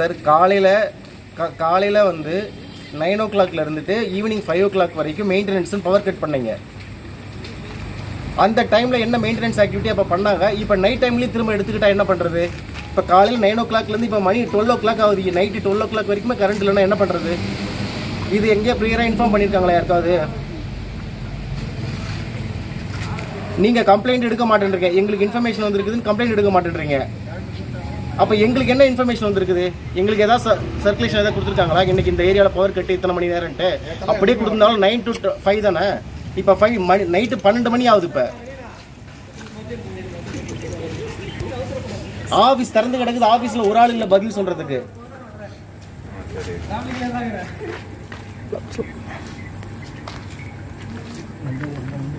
Sir. காலையில் காலையில் வந்து நைன் ஓ கிளாக்ல இருந்துட்டு ஈவினிங் ஃபைவ் ஓ கிளாக் வரைக்கும் மெயின்டெனன்ஸ் பவர் கட் பண்ணீங்க. அந்த டைமில் என்ன மெயின்டெனன்ஸ் ஆக்டிவிட்டி அப்போ பண்ணாங்க? இப்போ நைட் டைம்லேயும் திரும்ப எடுத்துக்கிட்டால் என்ன பண்ணுறது இப்போ காலையில் நைன் ஓ கிளாக்லேருந்து இப்போ மணி டுவெல் ஓ கிளாக் ஆகுது. நைட்டு டுவெல் ஓ கிளாக் வரைக்குமே கரண்ட் இல்லைன்னா என்ன பண்ணுறது இது எங்கேயோ ப்ரியராக இன்ஃபார்ம் பண்ணியிருக்காங்களா யாருக்காவது? நீங்கள் கம்ப்ளைண்ட் எடுக்க மாட்டேன்றீங்க. எங்களுக்கு இன்ஃபர்மேஷன் வந்துருக்குதுன்னு கம்ப்ளைண்ட் எடுக்க மாட்டேன்றீங்க. அப்போ எங்களுக்கு என்ன இன்ஃபர்மேஷன் வந்திருக்குது? எங்களுக்கு ஏதாவது சர்க்குலேஷன் ஏதாவது கொடுத்துருக்காங்களா? இன்னைக்கு இந்த ஏரியாவில் பவர் கட்டு இத்தனை மணி நேரம்ட்டு அப்படியே கொடுத்துருந்தாலும் நைன் டு ஃபைவ் தானே? இப்போ ஃபைவ் மணி நைட்டு பன்னெண்டு மணி ஆகுது இப்போ. ஆஃபீஸ் திறந்து கிடக்குது. ஆஃபீஸில் ஒரு ஆள் இல்லை பதில் சொல்கிறதுக்கு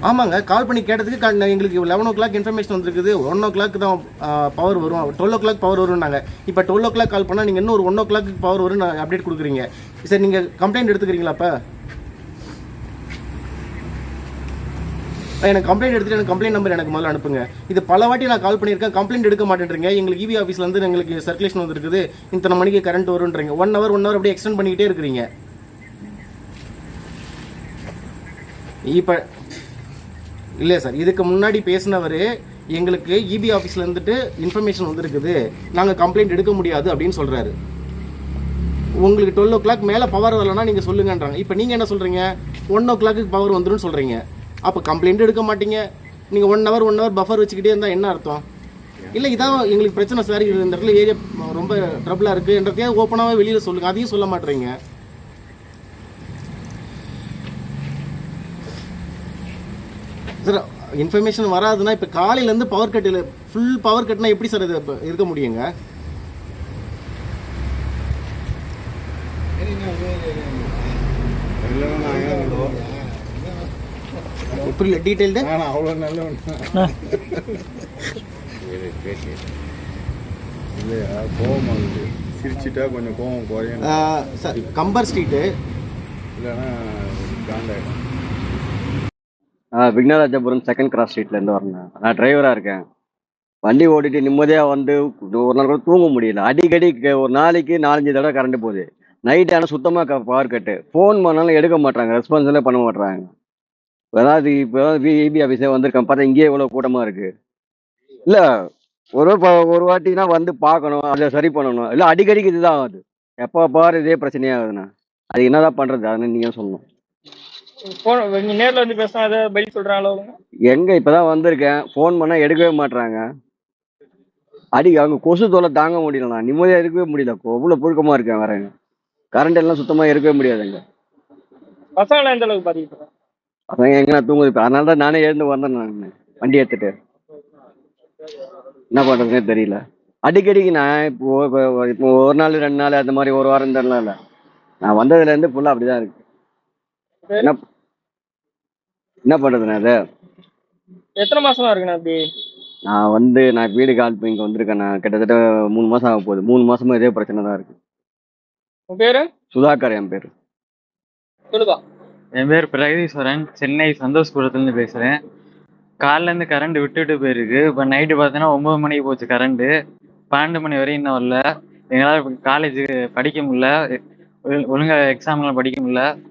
ஆமாங்க கால் பண்ணி கேட்டதுக்கு எங்களுக்கு லெவன் ஓ கிளாக் இன்ஃபர்மேஷன் வந்துருக்குது. ஒன் ஓ கிளாக் தான் பவர் வரும். டுவெல் ஓ கிளாக் பவர் வரும்னாங்க. இப்போ டுவெல் ஓ கிளாக் கால் பண்ணால் நீங்கள் இன்னும் ஒரு ஒன் ஓ கிளாக் பவர் வரும் அப்டேட் கொடுக்குறீங்க. சரி நீங்கள் கம்ப்ளைண்ட் எடுத்துக்கிறீங்களா அப்போ? எனக்கு கம்ப்ளைண்ட் எடுத்துட்டு எனக்கு கம்ப்ளைண்ட் நம்பர் எனக்கு முதல்ல அனுப்புங்க. இது பல வாட்டி நான் கால் பண்ணியிருக்கேன். கம்ப்ளைண்ட் எடுக்க மாட்டேன்றீங்க. எங்களுக்கு இவி ஆஃபீஸில் வந்து எங்களுக்கு சர்க்குலேஷன் வந்துருக்குது. இத்தனை மணிக்கு கரண்ட் வரும்ன்றீங்க. ஒன் ஹவர் ஒன் ஹவர் அப்படியே எக்ஸ்டெண்ட் பண்ணிக்கிட்டே இருக்கிறீங்க. இப்போ இல்லை சார் இதுக்கு முன்னாடி பேசினவர் எங்களுக்கு இபி ஆஃபீஸில் இருந்துட்டு இன்ஃபர்மேஷன் வந்துருக்குது. நாங்கள் கம்ப்ளைண்ட் எடுக்க முடியாது அப்படின்னு சொல்கிறாரு உங்களுக்கு டுவெல் ஓ கிளாக் மேலே பவர் வரலன்னா நீங்கள் சொல்லுங்கன்றாங்க. இப்போ நீங்கள் என்ன சொல்கிறீங்க ஒன் ஓ கிளாக்கு பவர் வந்துடும் சொல்கிறீங்க அப்போ கம்ப்ளைண்ட் எடுக்க மாட்டீங்க. நீங்கள் one hour one hour buffer வச்சுக்கிட்டே இருந்தால் என்ன அர்த்தம்? இல்லை இதான் எங்களுக்கு பிரச்சனை சார் இது இந்த இடத்துல ஏரியா ரொம்ப ட்ரபிளாக இருக்குன்றதே ஓப்பனாகவே வெளியில் சொல்லுங்கள் அதையும் சொல்ல மாட்டேறீங்க. சார் இன்ஃபர்மேஷன் வராதுன்னா இப்போ காலையிலேருந்து பவர் கட்டில் ஃபுல் பவர் கட்னா எப்படி சார் இது இப்ப இருக்க முடியுங்க? புரியல டீட்டெயில்டு அவ்வளோ நல்லவன் இல்லையா கோவம் வருது சிரிச்சிட்டா கொஞ்சம் கோவம் குறையும். சார் கம்பர் ஸ்ட்ரீட்டு இல்லைன்னா காண்டாயிடும். விக்னராஜபுரம் செகண்ட் கிராஸ் ஸ்ட்ரீட்லேருந்து வரேன். நான் டிரைவராக இருக்கேன். வண்டி ஓட்டிட்டு நிம்மதியாக வந்து ஒரு நாள் கூட தூங்க முடியல. அடிக்கடி ஒரு நாளைக்கு நாலஞ்சு தடவை கரண்ட் போகுது. நைட் ஆனால் சுத்தமாக பவர் கட்டு ஃபோன் பண்ணாலும் எடுக்க மாட்டாங்க ரெஸ்பான்ஸ்லாம் பண்ண மாட்டாங்க ஏதாவது இப்போ விஇபி ஆஃபீஸே வந்திருக்கேன். பார்த்தா இங்கேயே இவ்வளோ கூட்டமாக இருக்குது இல்லை ஒரு ப- ஒரு வாட்டினா வந்து பார்க்கணும் அதை சரி பண்ணணும். இல்லை அடிக்கடிக்கு இதுதான் ஆகுது எப்போ பாரு இதே பிரச்சனையாகுதுண்ணா அது என்னதான் பண்ணுறது அதனால் நீங்கள் சொல்லணும். நீங்க நேர்ல வந்து பேசினா ஏதாவது பதில் சொல்றாங்களோ? எங்க இப்பதான் வந்திருக்கேன். ஃபோன் பண்ணா எடுக்கவே மாட்றாங்க. அடி அவங்க கொசு தொல்லை தாங்க முடியலண்ணா. நிம்மதியா இருக்கவே முடியல. அவ்வளவு புழுக்கமா இருக்கேன் வரேங்க கரண்ட் எல்லாம் சுத்தமா இருக்கவே முடியாதுங்க பசங்களை எந்த அளவுக்கு பாதிக்கப்படுறாங்க? பசங்க எங்க தூங்குது இப்ப? அதனால தான் நானே எழுந்து வந்தேன் நான். வண்டி எடுத்துட்டு என்ன பண்றதுனே தெரியல. அடிக்கடிக்கு நான் இப்போ இப்போ- ஒரு நாள் ரெண்டு நாள் அந்த மாதிரி ஒரு வாரம் தரலாம் நான் வந்ததுல இருந்து ஃபுல்லா அப்படிதான் இருக்கு. என்ன என்ன பண்றதுண்ணா அது? எத்தனை மாசமா இருக்குண்ணா அப்படி? நான் வந்து நான் வீடு கால் பண்ணி இங்கே வந்திருக்கேன் நான் கிட்டத்தட்ட மூணு மாதம் ஆக போகுது. மூணு மாசமா இதே பிரச்சனை தான் இருக்கு. உன் பேரு? சுதாகர் என் பேர். சொல்லுப்பா. என் பேர் பிரகதீஸ்வரன். சென்னை சந்தோஷ்புரத்துலேருந்து பேசுகிறேன் காலைலேருந்து கரண்ட் விட்டுட்டு போயிருக்கு. இப்போ நைட்டு பார்த்தீங்கன்னா ஒம்பது மணிக்கு போச்சு கரண்ட்டு பன்னெண்டு மணி வரையும் இன்னும் வரல. எங்களால் காலேஜ் படிக்க முடியல. ஒழு- ஒழுங்கா எக்ஸாம்லாம் படிக்க முடியல.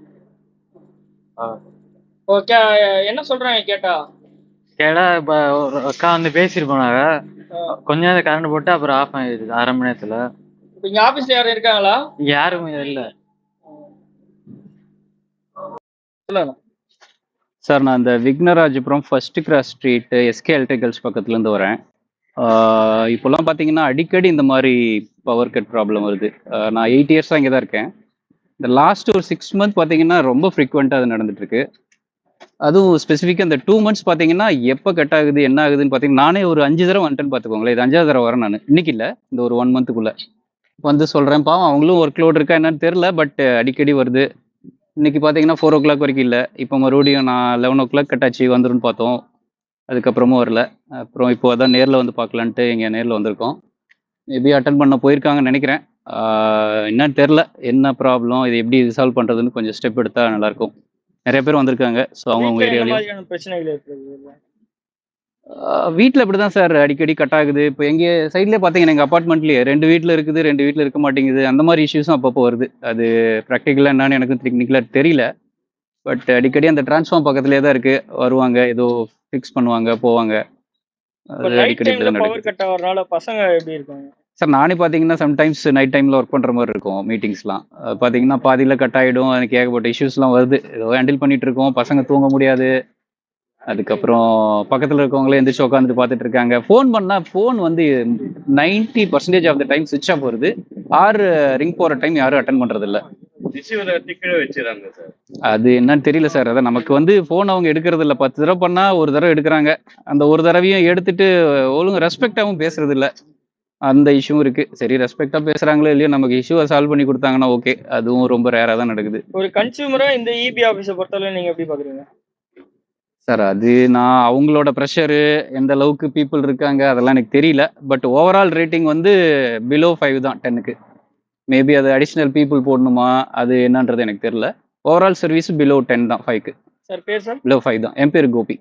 ஓகே என்ன சொல்றாங்க கேட்டா? கேட்டா இப்போ ஒரு அக்கா வந்து பேசிட்டு போனாங்க கொஞ்ச நேரம் கரண்ட் போட்டு அப்புறம் ஆஃப் ஆகிடுது அரை மணி நேரத்தில். இப்ப இங்க ஆபீஸ்ல யாரும் இருக்காங்களா? யாருமே இல்லை. சொல்லுங்க. சார் நான் இந்த Vignarajapuram first cross street SK electricals பக்கத்துலேருந்து வரேன். இப்போல்லாம் பார்த்தீங்கன்னா அடிக்கடி இந்த மாதிரி பவர் கட் ப்ராப்ளம் வருது. நான் எயிட் இயர்ஸாக இங்கே தான் இருக்கேன். இந்த லாஸ்ட் ஒரு சிக்ஸ் மந்த் பார்த்தீங்கன்னா ரொம்ப ஃப்ரீக்வெண்ட்டாக அது நடந்துட்டுருக்கு. அதுவும் ஸ்பெசிஃபிக்காக இந்த டூ மந்த்ஸ் பார்த்தீங்கன்னா எப்போ கட் ஆகுது என்ன ஆகுதுன்னு பார்த்தீங்கன்னா நானே ஒரு அஞ்சு தடவை வந்துட்டேன்னு பார்த்துக்கோங்களேன். இது அஞ்சாவது தடவை வரேன் நான். இன்னைக்கு இல்லை இந்த ஒரு ஒன் மந்த்துக்குள்ளே வந்து சொல்கிறேன் பாவம் அவங்களும் ஒர்க் லோட் இருக்கா என்னன்னு தெரில பட் அடிக்கடி வருது. இன்னைக்கு பார்த்தீங்கன்னா ஃபோர் ஓ கிளாக் வரைக்கும் இல்லை. இப்போ மறுபடியும் நான் லெவன் ஓ கிளாக் கட்டாச்சு வந்துருன்னு பார்த்தோம். அதுக்கப்புறமும் வரல. அப்புறம் இப்போ அதான் நேரில் வந்து பார்க்கலான்ட்டு இங்கே நேரில் வந்திருக்கோம். மேபி அட்டன் பண்ண போயிருக்காங்கன்னு நினைக்கிறேன். என்னன்னு தெரில என்ன ப்ராப்ளம் இது எப்படி ரிசால்வ் பண்ணுறதுன்னு கொஞ்சம் ஸ்டெப் எடுத்தால் நல்லாயிருக்கும். நிறைய பேர் வந்திருக்காங்க. ஸோ என்ன ஏரியாலையும் மாதிரியான பிரச்சனைகள் இருக்குது வீட்டில் இப்படி தான் சார். அடிக்கடி கட் ஆகுது. இப்போ எங்கள் சைட்லேயே பார்த்தீங்கன்னா எங்கள் அப்பார்ட்மெண்ட்லேயே ரெண்டு வீட்டில் இருக்குது ரெண்டு வீட்டில் இருக்க மாட்டேங்குது. அந்த மாதிரி இஷ்யூஸும் அப்பப்போ வருது. அது ப்ராக்டிக்கலாக என்னன்னு எனக்கும் டெக்னிக்கலாக தெரியல. பட் அடிக்கடி அந்த டிரான்ஸ்ஃபார்ம் பக்கத்துலேயே தான் இருக்குது வருவாங்க ஏதோ ஃபிக்ஸ் பண்ணுவாங்க போவாங்க. அடிக்கடி பவர் நடக்குது. கட் ஆகிறதுனால பசங்க எப்படி இருக்காங்க? சார் நானே பார்த்தீங்கன்னா சம்டைம்ஸ் நைட் டைமில் ஒர்க் பண்ணுற மாதிரி இருக்கும் மீட்டிங்ஸ்லாம் பார்த்தீங்கன்னா பாதியில் கட் ஆகிடும் எனக்கு ஏகப்பட்ட இஷ்யூஸ்லாம் வருது. ஏதோ ஹேண்டில் பண்ணிட்டு இருக்கோம் பசங்க தூங்க முடியாது. அதுக்கப்புறம் பக்கத்தில் இருக்கவங்களே எந்திரிச்சு உட்காந்துட்டு பார்த்துட்டு இருக்காங்க. ஃபோன் பண்ணால் ஃபோன் வந்து ninety percentage of the time switch off வருது ஆறு ரிங் போகிற டைம் யாரும் அட்டன் பண்ணுறதில்ல வச்சிடறாங்க சார் அது என்னன்னு தெரியல சார் அதான் நமக்கு வந்து ஃபோன் அவங்க எடுக்கிறது இல்ல பத்து தடவை பண்ணா ஒரு தடவை எடுக்கிறாங்க. அந்த ஒரு தடவையும் எடுத்துட்டு ஒழுங்கு ரெஸ்பெக்டாவும் பேசுறது இல்ல அந்த இஷ்யூவும் இருக்கு. சரி ரெஸ்பெக்டா பேசுறாங்களோ இல்லையோ நமக்கு இஷ்யூவை சால்வ் பண்ணி கொடுத்தாங்கன்னா ஓகே அதுவும் ரொம்ப ரேரா தான் நடக்குது. ஒரு கன்சியூமரா இந்த இபி ஆபீஸை பொறுத்தவரை நீங்க எப்படி பாக்குறீங்க சார் அது நான் அவங்களோட ப்ரெஷரு எந்த அளவுக்கு பீப்புள் இருக்காங்க அதெல்லாம் எனக்கு தெரியல. பட் ஓவரால் ரேட்டிங் வந்து பிலோ ஃபைவ் தான் டென்னுக்கு மேபி அது அடிஷ்னல் பீப்புள் போடணுமா அது என்னன்றது எனக்கு தெரியல. ஓவரால் சர்வீஸ் பிலோ டென் தான் ஃபைவ்க்கு சார் பேர் சார் பிலோ ஃபைவ் தான். என் பேர் கோபி.